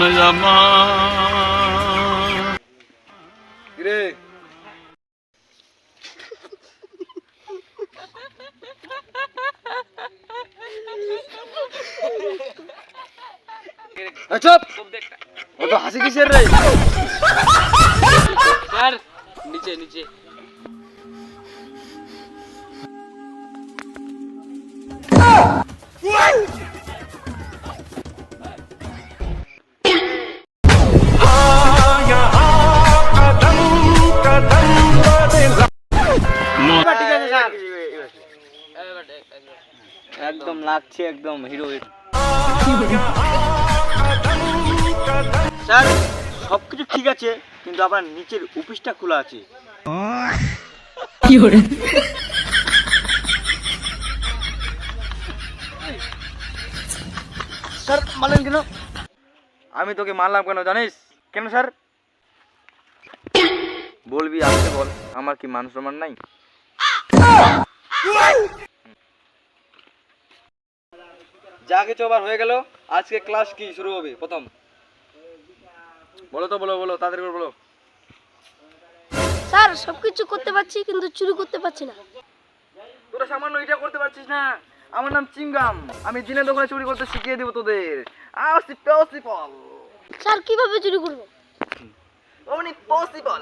প্রাণায়ামা রে চুপ! ও তো হাসি কিসের রে? একদম লাগছে একদম হিরো স্যার সব কিছু ঠিক আছে কিন্তু আপনার নিচের অফিসটা খোলা আছে। স্যার মারলেন কেন? আমি তোকে মারলাম কেন জানিস? কেন স্যার? বলবি আসতে বল। আমার কি মান সম্মান নাই? যা কিছু আবার হয়ে গেল আজকে ক্লাস কি শুরু হবে? প্রথম। বলো তো বলো বলো তাদের করে বলো। স্যার সবকিছু করতে পারছি কিন্তু চুরি করতে পারছি না। তোরা সামান্য এটা করতে পারছিস না। আমার নাম চিংগাম আমি দিনের দোকানে চুরি করতে শিখিয়ে দেবো তোদের। আসি পসিবল স্যার কীভাবে চুরি করব? অমনি পসিবল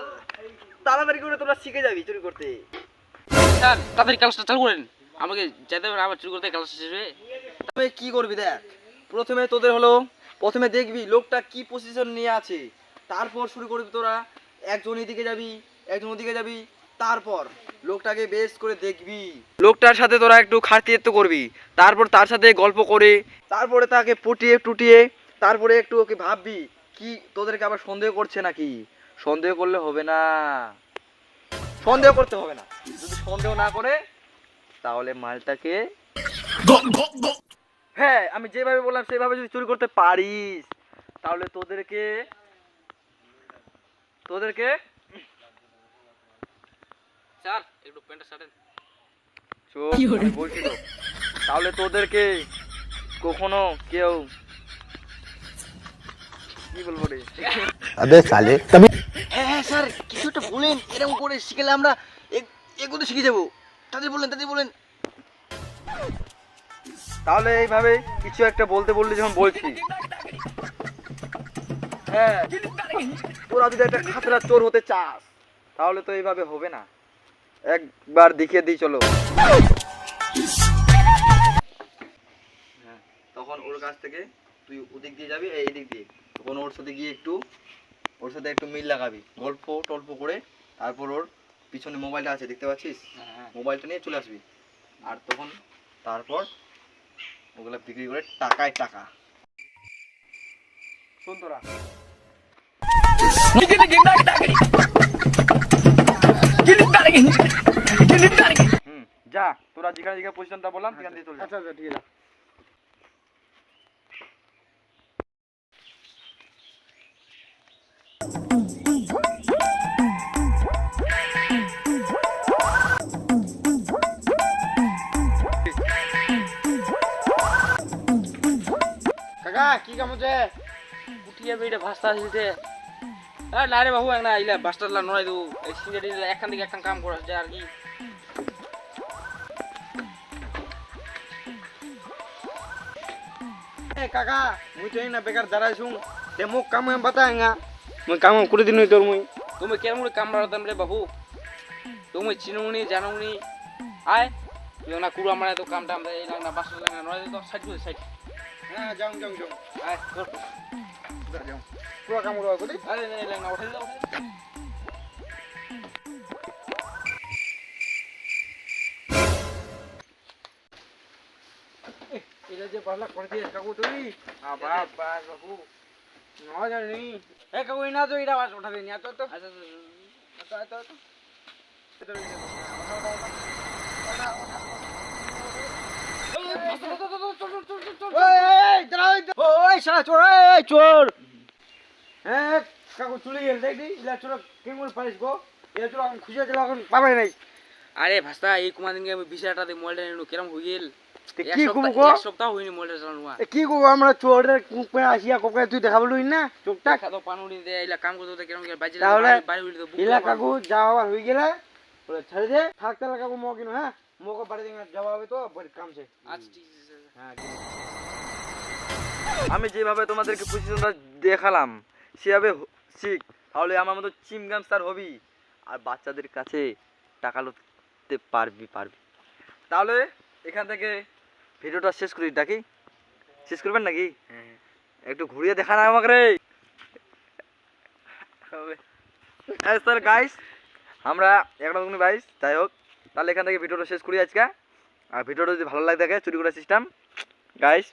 তাড়াতাড়ি করে তোরা শিখে যাবি চুরি করতে। স্যার তাড়াতাড়ি ক্লাসটা চালু করেন। আমাকে যেতে হবে না, আবার চুরি করতে ক্লাস শেষ হবে। তবে কি করবি দেখ? প্রথমে তোদের হলো, প্রথমে দেখবি লোকটা কি পজিশন নিয়ে আছে। তারপর শুরু করবি তোরা, একজন এদিকে যাবি, একজন ওদিকে যাবি, তারপর লোকটাকে বেশ করে দেখবি। লোকটার সাথে তোরা একটু খাতিরত্ব করবি, তারপর তার সাথে গল্প করে, তারপরে তাকে পটিয়ে টুটিয়ে, তারপরে একটু ওকে ভাববি, কি তোদেরকে আবার সন্দেহ করছে নাকি? সন্দেহ করলে হবে না। সন্দেহ করতে হবে না। যদি সন্দেহ না করে, তাহলে মালটাকে হ্যাঁ আমি যেভাবে বললাম সেভাবে যদি চুরি করতে পারিস তাহলে তোদেরকে তোদেরকে স্যার একটু আমি বলছি তো তাহলে তোদেরকে কখনো কেউ কি বলব রে? সালে তুমি হ্যাঁ হ্যাঁ স্যার কিছু একটা বলেন এরকম করে শিখলে আমরা এগুলো শিখে যাব। তাদের বলেন তাদের বলেন। তাহলে এইভাবে কিছু একটা বলতে বললে যখন বলছি হ্যাঁ তোরা যদি একটা খাতরা চোর হতে চাস তাহলে তো এইভাবে হবে না। একবার দেখিয়ে দিই চলো। হ্যাঁ তখন ওর কাছ থেকে তুই ওদিক দিয়ে যাবি এই দিক দিয়ে। তখন ওর সাথে গিয়ে একটু ওর সাথে একটু মিল লাগাবি গল্প টল্প করে। তারপর ওর পিছনে মোবাইলটা আছে দেখতে পাচ্ছিস? মোবাইলটা নিয়ে চলে আসবি। আর তখন তারপর ওগুলা বিক্রি করে টাকায় টাকা। হুম, যা, তোরা যেখানে যেখানে পজিশনটা বললাম, সেখান দিয়ে চলে আচ্ছা আচ্ছা ঠিক আছে। কাকা কা কি কাম হচ্ছে উঠিয়ে বেড়ে ভাস্তা দিতে না রে বাবু না ইলা ভাস্তারলা নড়াই দেবো এই সিঙ্গারি একখান থেকে একখান কাম করা যায় আর কি। কাকা মুই তো না বেকার দাঁড়াইছু। তে মোক কাম বাতাঙ্গা মুই কাম করে দিন তোর মুই। তুমি কেমন কাম বাড়াতাম রে বাবু? তুমি চিনুনি জানুনি আয় না কুড়া মারায় তো কামটা আমরা এই লাগনা বাসা লাগনা নয় তো সাইড করে সাইড হ্যাঁ যাও যাও যাও আয় যাও পুরো কাম করবা করি আরে উঠাই দাও উঠাই দাও। এটা যে পারলা করে দিয়ে কাকু তুই আবার বাস বাবু না জানি এ কাকু না তো এটা বাস উঠা দিনি তো তো আচ্ছা আচ্ছা, আচ্ছা। তো তো ওই শালা চোর এই চোর। হ্যাঁ কাকু চলে গেল দেখি ইলা চোর কেমন পারিস গো? এ চোর এখন খুঁজে চলো এখন পাবে নাই। আরে ভাস্তা এই কুমার দিনকে আমি বিশ হাজার টাকা দিয়ে মোবাইলটা নিয়ে কেরম হয়ে গেল? কি করব গো? এক সপ্তাহ হয়নি মোবাইলটা চালানো কি করব আমরা চোরের কুপে আসিয়া কোকে তুই দেখাবো না? চোখটা? দেখা তো দে এলা কাম করতে কিরম কিরম বাজে তাহলে বাড়ি হইলে ইলা কাকু যাওয়া আবার হয়ে গেলে বলে ছেড়ে দে। থাকতে কাকু মো কিনো হ্যাঁ? মোকে বাড়ি দিকে যাওয়া হবে তো বাড়ির কাম সে আচ্ছা ঠিক আছে হ্যাঁ আমি যেভাবে তোমাদেরকে পজিশনটা দেখালাম। সেভাবে শিখ তাহলে আমার মতো চিমগাম স্টার হবি। আর বাচ্চাদের কাছে টাকা লুটতে পারবি পারবি। তাহলে এখান থেকে ভিডিওটা শেষ করি নাকি? শেষ করবেন নাকি? একটু ঘুরিয়ে দেখা না আমাকে রে। স্যার গাইস আমরা একটা দুগুনি বাইশ যাই হোক। তাহলে এখান থেকে ভিডিওটা শেষ করি আজকে। আর ভিডিওটা যদি ভালো লাগে থাকে চুরি করার সিস্টেম গাইস